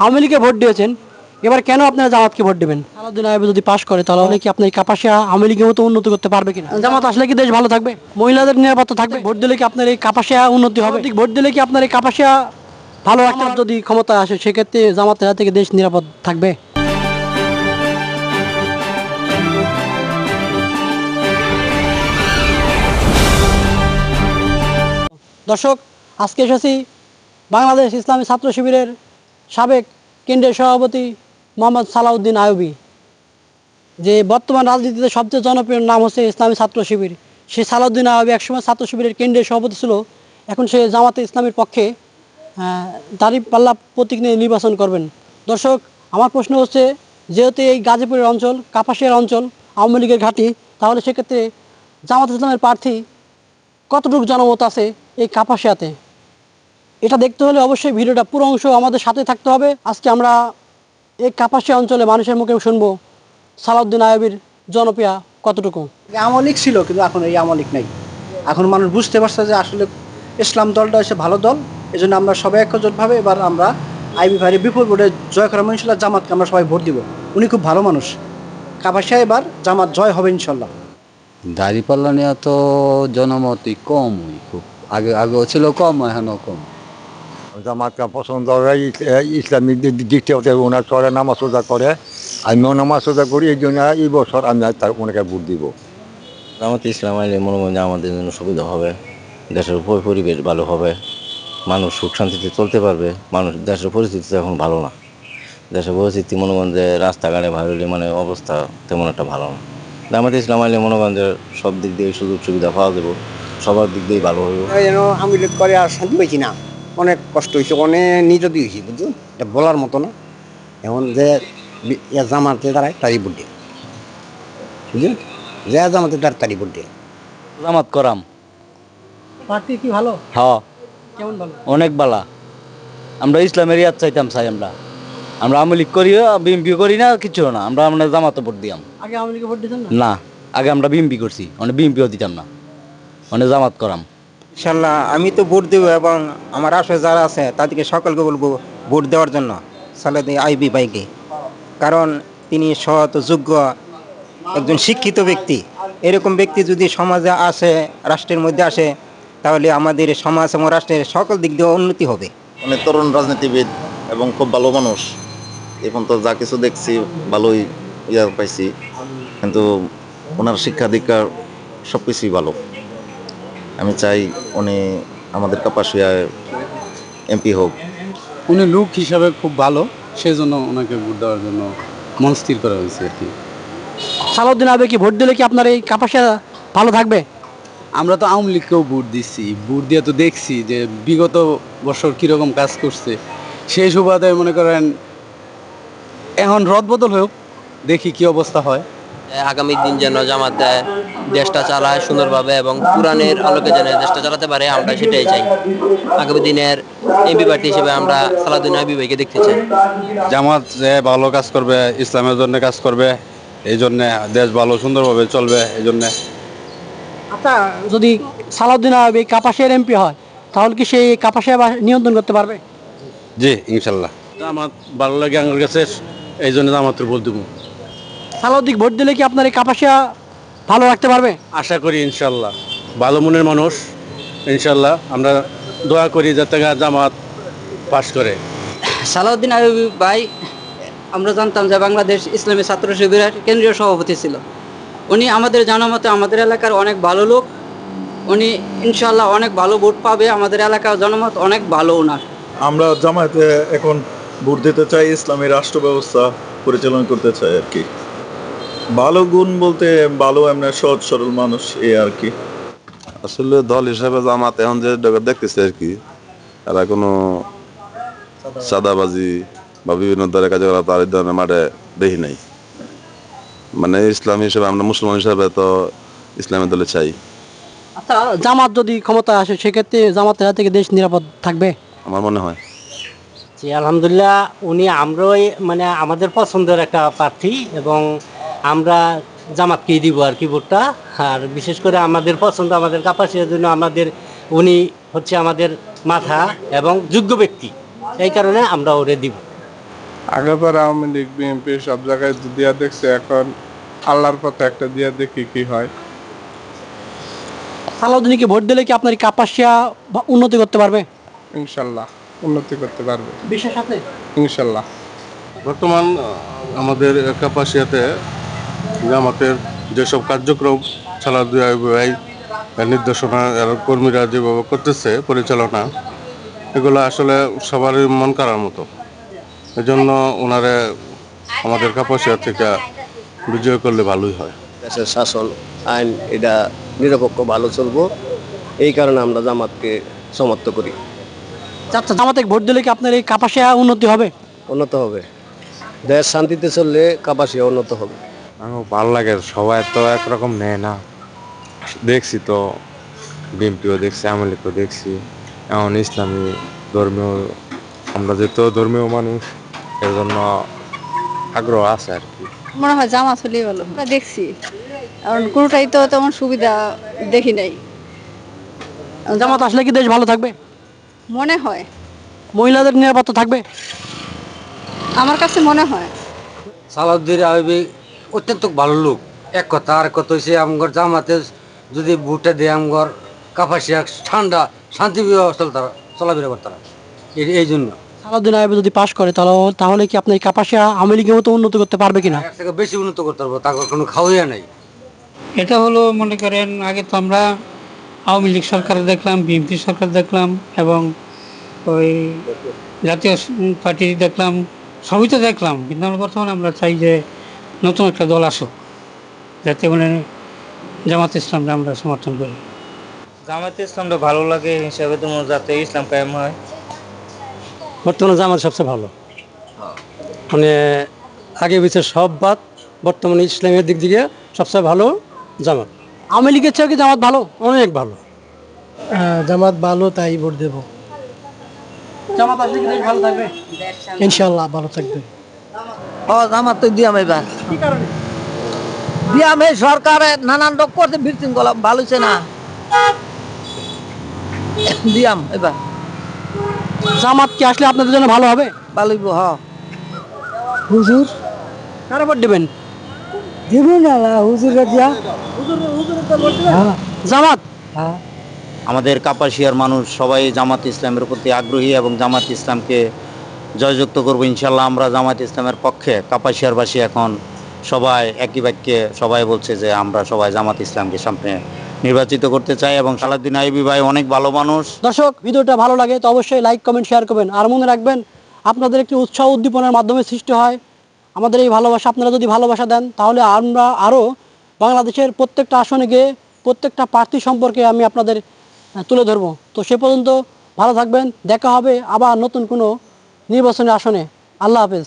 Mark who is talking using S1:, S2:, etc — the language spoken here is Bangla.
S1: আওয়ামী লীগে ভোট দিয়েছেন এবার কেন আপনারা জামাতকে ভোট দেবেন? আলাউদ্দিন আইব যদি পাশ করে তাহলে কি আপনার এই কাপাসিয়া আওয়ামী লীগের মতো উন্নতি করতে পারবে কিনা? জামাত আসলে কি দেশ ভালো থাকবে? মহিলাদের নিরাপত্তা থাকবে? ভোট দিলে কি আপনার এই কাপাসিয়া উন্নতি হবে? ঠিক ভোট দিলে কি আপনার এই কাপাসিয়া ভালো একটা যদি ক্ষমতা আসে সেক্ষেত্রে জামাতের হাত থেকে দেশ নিরাপদ থাকবে? দর্শক আজকে এসেছি বাংলাদেশ ইসলামী ছাত্র শিবিরের সাবেক কেন্দ্রীয় সভাপতি মোহাম্মদ সালাউদ্দিন আয়ুবী যে বর্তমান রাজনীতিতে সবচেয়ে জনপ্রিয় নাম হচ্ছে ইসলামী ছাত্র শিবির। সে সালাউদ্দিন আয়ুবী একসময় ছাত্র শিবিরের কেন্দ্রীয় সভাপতি ছিল, এখন সে জামাতে ইসলামের পক্ষে দাঁড়ি পাল্লা প্রতীক নিয়ে নির্বাচন করবেন। দর্শক, আমার প্রশ্ন হচ্ছে, যেহেতু এই গাজীপুরের অঞ্চল, কাপাসিয়ার অঞ্চল, আওয়ামী লীগের ঘাঁটি, তাহলে সেক্ষেত্রে জামাত ইসলামের প্রার্থী কতটুকু জনমত আছে এই কাপাসিয়াতে? এটা দেখতে হলে অবশ্যই ভিডিওটা পুরো অংশ আমাদের সাথে থাকতে হবে। আজকে আমরা এই কাপাসিয়া অঞ্চলে মানুষের মুখে শুনব সালাউদ্দিন আয়বির জনপ্রিয়া কতটুকু।
S2: আমলিক ছিল কিন্তু এখন এই আমলিক নেই। এখন মানুষ বুঝতে পারছে যে আসলে ইসলাম দলটা হচ্ছে ভালো দল। এই জন্য আমরা সবাই একজোটভাবে এবার আমরা আইবি ভাইয়ের বিপুল ভোটে জয় করা ইনশাল্লাহ জামাতকে আমরা সবাই ভোট দিব। উনি খুব ভালো মানুষ। কাপাসিয়া এবার জামাত জয় হবে ইনশাল্লাহ।
S3: দাঁড়িপাল্লা নেওয়া তো জনমতই কম খুব। আগে আগেও ছিল কম এখনও কম।
S4: জামাতটা পছন্দ করে ইসলামিক দিক থেকে ওনার চলে নামাজ রোজা করে আমিও নামাজ রোজা করি এই জন্য এই বছর আমি তার ওনাকে ভোট দিব
S5: জামাতে ইসলাম আইলে মনে হয় আমাদের জন্য সুবিধা হবে দেশের পরি- পরিবেশ ভালো হবে মানুষ সুখ শান্তিতে চলতে পারবে মানুষ দেশের পরিস্থিতি এখন ভালো না দেশের পরিস্থিতি মনে করেন যে রাস্তাঘাটে ভালো হলে মানে অবস্থা তেমন একটা ভালো না জামাতে ইসলাম আইলে মনে করেন যে সব দিক দিয়ে সুযোগ সুবিধা পাওয়া যাবে সবার দিক দিয়েই ভালো হবে
S6: যেন আমি করে আর শান্তি পাইছি না অনেক কষ্ট হয়েছে অনেক নির্যাতিত হয়েছি বুঝছ? এটা বলার মতো না। এখন যে জামাতে দাঁড়ায় তারই বুদ্ধি বুঝলেন যে জামাতে তার তারই বুদ্ধি
S3: জামাত করাম।
S1: প্রার্থী কি ভালো?
S3: হ
S1: কেমন ভালো?
S3: অনেক বালা। আমরা ইসলামের ইয়াদ চাইতাম চাই আমরা। আমরা আমলিক করিও বিএমপি করি না কিছু না। আমরা আমরা জামাতে ভোট দিয়াম।
S1: আগে আওয়ামী লীগে ভোট দিয়েছেন না?
S3: না আগে আমরা বিএমপি করছি। মানে বিএমপিও দিতাম না। অনেক জামাত করাম।
S7: ইনশাল্লাহ আমি তো ভোট দেবো এবং আমার আশপাশে যারা আছে তাদেরকে সকলকে বলব ভোট দেওয়ার জন্য সালাদি আইবি বাইকে। কারণ তিনি সৎ, যোগ্য একজন শিক্ষিত ব্যক্তি। এরকম ব্যক্তি যদি সমাজে আসে, রাষ্ট্রের মধ্যে আসে, তাহলে আমাদের সমাজ এবং রাষ্ট্রের সকল দিক দিয়ে উন্নতি হবে।
S8: অনেক তরুণ রাজনীতিবিদ এবং খুব ভালো মানুষ। এখন তো যা কিছু দেখছি, ভালোই ইয়া পাইছি। কিন্তু ওনার শিক্ষা দীক্ষা সব কিছুই ভালো। আমি চাই উনি আমাদের কাপাসিয়ায় এমপি হোক।
S9: উনি লুক হিসাবে খুব ভালো সেই জন্য ওনাকে ভোট দেওয়ার জন্য মন স্থির করা হয়েছে আর কি।
S1: সালাউদ্দিন আয়বে কি ভোট দিলে কি আপনার এই কাপাসিয়া ভালো থাকবে?
S9: আমরা তো আওয়ামী লীগকেও ভোট দিচ্ছি। ভোট দিয়ে তো দেখছি যে বিগত বছর কীরকম কাজ করছে। সেই সুবাদে মনে করেন এখন রদবদল হোক দেখি কি অবস্থা হয়।
S10: আগামী দিন যেন জামাত দেশটা চালায় সুন্দরভাবে এবং কোরআনের আলোকে যেন দেশটা চালাতে পারে আমরা সেটাই চাই। আগামী দিনের এমপি পার্টি হিসেবে আমরা সালাউদ্দিন আবি ভাইকে দেখতে চাই।
S9: জামাত যে ভালো কাজ করবে ইসলামের জন্য কাজ করবে এই জন্য দেশ ভালো সুন্দরভাবে চলবে এই জন্য।
S1: আচ্ছা যদি সালাউদ্দিন আয়ব কাপাসের এমপি হয় তাহলে কি সেই কাপাসিয়া বা- নিয়ন্ত্রণ করতে পারবে?
S9: জি ইনশাল্লাহ। আমার ভালো লাগে আমার কাছে এই জন্য জামাতের ভোট দেবো।
S1: সালাউদ্দিন ভোট দিলে কি আপনার এই কাপাসিয়া ভালো রাখতে পারবে?
S9: আশা করি ইনশাল্লাহ। ভালো মনের মানুষ ইনশাল্লাহ। আমরা দোয়া করি যাতে জামাত পাশ করে।
S11: সালাউদ্দিন আইয়ুবী ভাই আমরা জানতাম যে বাংলাদেশ ইসলামী ছাত্র শিবিরের কেন্দ্রীয় সভাপতি ছিল। উনি আমাদের জানা মতে আমাদের এলাকার অনেক ভালো লোক। উনি ইনশাল্লাহ অনেক ভালো ভোট পাবে আমাদের এলাকার জনমত অনেক ভালো ওনার।
S12: আমরা জামায়াতে এখন ভোট দিতে চাই ইসলামী রাষ্ট্র ব্যবস্থা পরিচালনা করতে চাই আর কি। ভালো গুণ বলতে ভালো এমনি সহজ সরল মানুষ এই আর কি।
S4: আসলে দল হিসাবে জামাত এখন যে দেখতেছে আর কি এরা কোনো সাদাবাজি বা বিভিন্ন দলের কাজে করা তার ধরনের মাঠে দেখি নাই। মানে ইসলাম হিসেবে আমরা মুসলমান হিসাবে তো ইসলামের দলে চাই।
S1: আচ্ছা জামাত যদি ক্ষমতা আসে সেক্ষেত্রে জামাতের হাত থেকে দেশ নিরাপদ থাকবে?
S4: আমার মনে হয়।
S13: জি আলহামদুলিল্লাহ উনি আমরাই মানে আমাদের পছন্দের একটা প্রার্থী এবং আমরা জামাতকেই দিব আর কি ভোটটা আর বিশেষ করে আমাদের পছন্দ আমাদের কাপাসিয়ার জন্য আমাদের উনি হচ্ছে আমাদের মাথা এবং যোগ্য ব্যক্তি। এই কারণে আমরা ওরে দিব।
S14: আগেবার আওয়ামী লীগ বিএনপি সব জায়গায় দিয়া দেখছে এখন আল্লাহর পথে একটা দিয়া দেখি কি হয়।
S1: সালাউদ্দিনকে ভোট দিলে কি আপনার কাপাসিয়া বা উন্নতি করতে পারবে?
S14: ইনশাল্লাহ উন্নতি করতে পারবে।
S1: বিশ্বের সাথে
S14: ইনশাল্লাহ।
S15: বর্তমান আমাদের কাপাসিয়াতে জামাতের যেসব কার্যক্রম সালাদুয়াই নির্দেশনা এর কর্মীরা যেভাবে করতেছে পরিচালনা এগুলো আসলে সবারই মন করার মতো। এজন্য ওনারে আমাদের কাপাসিয়া থেকে বিজয় করলে ভালোই হয়।
S6: দেশের শাসন আইন এটা নিরপেক্ষ ভালো চলবো। এই কারণে আমরা জামাতকে সমর্থ করি।
S1: আচ্ছা জামাতে ভোট দিলে কি আপনার এই কাপাসিয়া উন্নতি হবে?
S6: উন্নত হবে। দেশ শান্তিতে চললে কাপাসিয়া উন্নত হবে।
S16: আমার ভালো লাগে সবাই তো একরকম নেয় না। দেখছি তো বিএনপিও দেখছি আওয়ামী লীগও দেখছি। এমন ইসলামী ধর্মীয় আমরা যেহেতু ধর্মীয় মানুষ এর জন্য আগ্রহ আছে আর কি।
S17: মনে হয় জামা হলেই ভালো। আমরা দেখছি। কারণ কোনোটাই তো তেমন সুবিধা দেখি নাই।
S1: জামাত আসলে কি দেশ ভালো থাকবে?
S17: মনে হয়।
S1: মহিলাদের নিরাপত্তা থাকবে?
S17: আমার কাছে মনে হয়।
S13: সালাউদ্দিন আইবি অত্যন্ত ভালো লোক। এক কথা আর কথা হচ্ছে আমগর জামাতে যদি ভোটটা দেয় আমগর কাপাসিয়া ঠান্ডা শান্তি তারা চলাফেরা করতারা এই- এই জন্য।
S1: সালাউদ্দিন আইবে যদি পাশ করে তাহলে তাহলে কি আপনার এই কাপাসিয়া আওয়ামী লীগের মতো উন্নতি করতে পারবে কিনা?
S13: বেশি উন্নত করতে পারব তাকে কোনো খাওয়াইয়া নাই।
S11: এটা হলো মনে করেন আগে তো আমরা আওয়ামী লীগ সরকার দেখলাম বিএনপি সরকার দেখলাম এবং ওই জাতীয় পার্টি দেখলাম সবই তো দেখলাম। কিন্তু আমরা বর্তমানে আমরা চাই যে নতুন একটা দল আসুক যাতে মানে জামাত ইসলামকে আমরা সমর্থন করি।
S3: জামাতে ইসলামটা ভালো লাগে হিসাবে তোমার যাতে ইসলাম কায়েম হয়।
S13: বর্তমানে জামাত সবচেয়ে ভালো। মানে আগে পিছিয়ে সব বাদ বর্তমানে ইসলামের দিক থেকে সবচেয়ে ভালো জামাত।
S1: আওয়ামী লীগের চেয়ে কি জামাত ভালো?
S13: অনেক ভালো।
S1: জামাত ভালো তাই ভোট দেব। জামাত আসলে কি ভালো থাকবে? ইনশাল্লাহ ভালো থাকবে।
S3: জামাত তো দিয়াম এবার। দিয়াম এই সরকারে নানান রকম করতে বিশৃঙ্খলা ভালো হচ্ছে না। দিয়াম এবার।
S1: জামাত কি আসলে আপনাদের জন্য ভালো হবে?
S3: ভালোই হ।
S1: হুজুর কারে ভোট দেবেন? দেবেন না হুজুর দিয়া। জামাত?
S3: আমাদের কাপাসিয়ার মানুষ সবাই জামাত ইসলামের প্রতি আগ্রহী এবং জামাত ইসলামকে জয়যুক্ত করব, ইনশাল্লাহ আমরা জামাত ইসলামের পক্ষে কাপাসিয়ারবাসী এখন সবাই একই বাক্যে সবাই বলছে যে আমরা সবাই জামাত ইসলামকে সামনে নির্বাচিত করতে চাই এবং সালাদ্দিন আইবি ভাই অনেক ভালো মানুষ।
S1: দর্শক, ভিডিওটা ভালো লাগে তো অবশ্যই লাইক কমেন্ট শেয়ার করবেন। আর মনে রাখবেন, আপনাদের একটি উৎসাহ উদ্দীপনার মাধ্যমে সৃষ্টি হয়। আমাদের এই ভালোবাসা, আপনারা যদি ভালোবাসা দেন, তাহলে আমরা আরও বাংলাদেশের প্রত্যেকটা আসনে গিয়ে প্রত্যেকটা প্রার্থী সম্পর্কে আমি আপনাদের তুলে ধরবো। তো সে পর্যন্ত ভালো থাকবেন, দেখা হবে আবার নতুন কোনো নির্বাচনী আসনে। আল্লাহ হাফেজ।